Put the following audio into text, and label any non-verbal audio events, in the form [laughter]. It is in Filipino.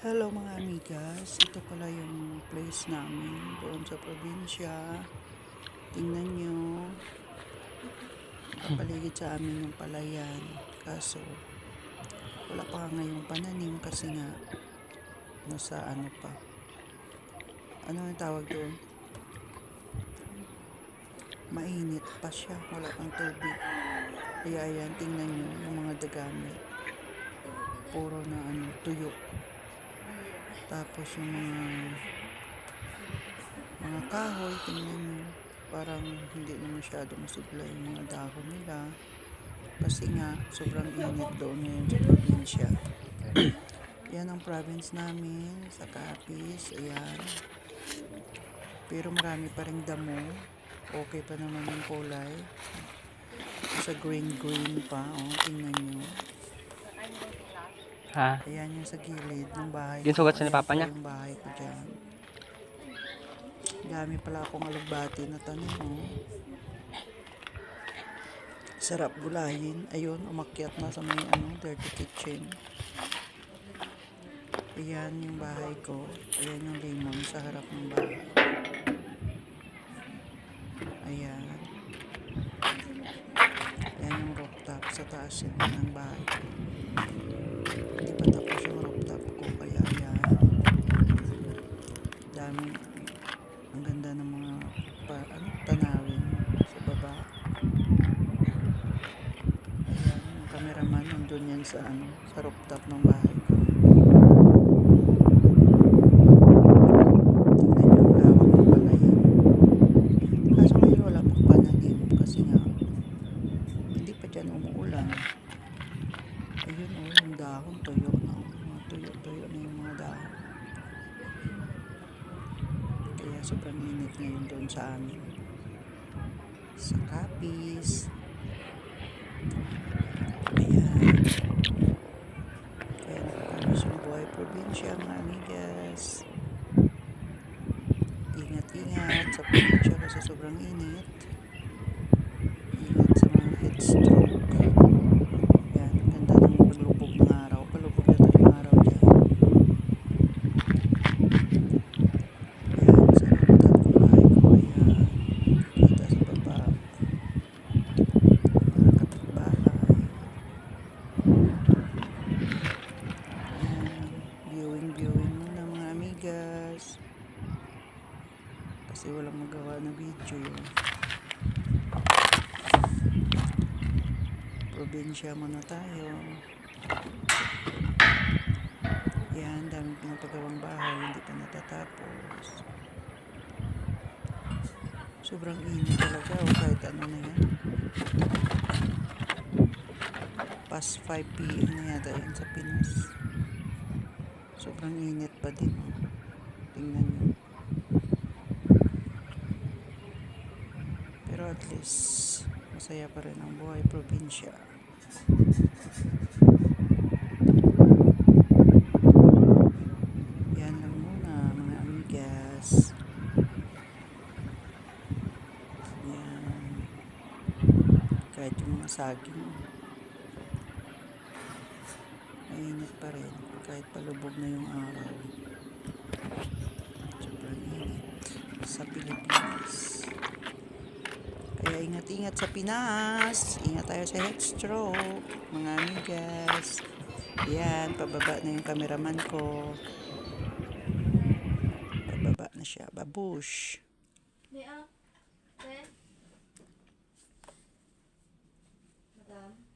Hello mga amigas, ito pala yung place namin doon sa probinsya. Tingnan nyo, kapaligid sa amin yung palayan. Kaso, wala pa nga ngayong pananim kasi nga nasa ano pa. Ano ang tawag doon? Mainit pa siya, wala pang tubig. Kaya ayan, tingnan nyo yung mga dagamit. Puro na ano, tuyo. Tapos yung mga mga kahoy, tingnan nyo, parang hindi na masyado masigla yung mga dahon nila. Kasi nga, sobrang init doon ngayon sa probinsya. [clears throat] Yan ang province namin, sa Capiz, ayan. Pero marami pa rin damo. Okay pa naman yung kulay. Sa green-green pa, oh, tingnan nyo. Ha? Ayan yung sa gilid ng bahay. Yung sugat sa ni Papa niya? Yung bahay ko dyan. Dami pala akong alugbati na tanim. Oh. Sarap gulayin. Ayun, umakyat na sa may ano, dirty kitchen. Ayan yung bahay ko. Ayan yung limon sa harap ng bahay. Ayan. Ayan yung rooftop sa taas yun ng bahay ko. Hindi pa tapos yung rooftop ko kaya ayan. Daming ang ganda ng mga pa, ano, tanawin sa baba. Ayan, yung cameraman nandun yan sa ano, sa rooftop ng bahay ko. Tingnan yung lawak ng palayan. Kaso ngayon wala pang pananim kasi nga hindi pa dyan umuulan. Ayun oh, yung dahon tuyo na. Mga tuyo-tuyo na yung mga dahon. Kaya sobrang init ngayon doon sa amin. Sa Capiz. Ayan. Kaya nakakamiss yung buhay probinsya mga amigas. Ingat-ingat sa probinsya kasi sobrang init. Ingat sa mga heat stroke. Yan, ang ganda ng paglubog ng araw. Palubog na tayo ng araw dyan. Yan, sa rooftop ng bahay ko. Ayan, kita sa baba. Mga kapitbahay. Ayan, viewing, viewing muna mga amigas. Kasi walang magawa na video yun. probinsya muna tayo. Yan, dami pinapagawang bahay, hindi pa natatapos. Sobrang init talaga, o kahit ano na yan. Past 5 p.m. na yata yan sa Pinas. Sobrang init pa din. Tingnan nyo. Pero at least, masaya pa rin ang buhay probinsya. Yan lang muna mga amigas. Yan. Kahit yung mga saging. mainit pa rin. Kahit palubog na yung araw. Sobrang init. Sa Pilipinas. Kaya ingat-ingat sa Pinas. Ingat tayo sa head stroke mga amigas yan, pababa na yung cameraman ko. Pababa na siya. Babush. May up. Madam.